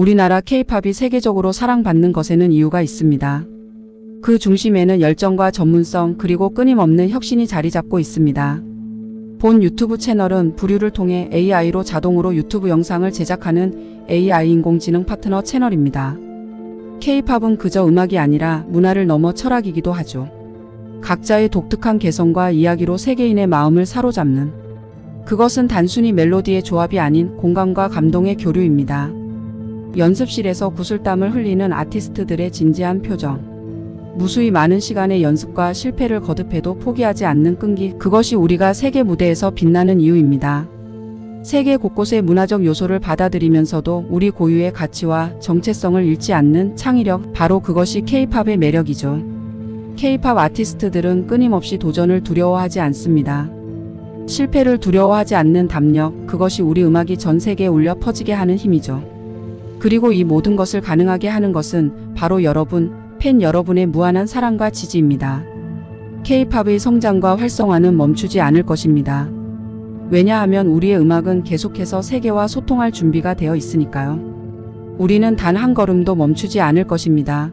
우리나라 케이팝이 세계적으로 사랑받는 것에는 이유가 있습니다. 그 중심에는 열정과 전문성 그리고 끊임없는 혁신이 자리 잡고 있습니다. 본 유튜브 채널은 부류를 통해 AI로 자동으로 유튜브 영상을 제작하는 AI 인공지능 파트너 채널입니다. K-팝은 그저 음악이 아니라 문화를 넘어 철학이기도 하죠. 각자의 독특한 개성과 이야기로 세계인의 마음을 사로잡는 그것은 단순히 멜로디의 조합이 아닌 공감과 감동의 교류입니다. 연습실에서 구슬땀을 흘리는 아티스트들의 진지한 표정. 무수히 많은 시간의 연습과 실패를 거듭해도 포기하지 않는 끈기, 그것이 우리가 세계 무대에서 빛나는 이유입니다. 세계 곳곳의 문화적 요소를 받아들이면서도 우리 고유의 가치와 정체성을 잃지 않는 창의력, 바로 그것이 K-팝의 매력이죠. K-팝 아티스트들은 끊임없이 도전을 두려워하지 않습니다. 실패를 두려워하지 않는 담력, 그것이 우리 음악이 전 세계에 울려 퍼지게 하는 힘이죠. 그리고 이 모든 것을 가능하게 하는 것은 바로 여러분, 팬 여러분의 무한한 사랑과 지지입니다. K-팝의 성장과 활성화는 멈추지 않을 것입니다. 왜냐하면 우리의 음악은 계속해서 세계와 소통할 준비가 되어 있으니까요. 우리는 단 한 걸음도 멈추지 않을 것입니다.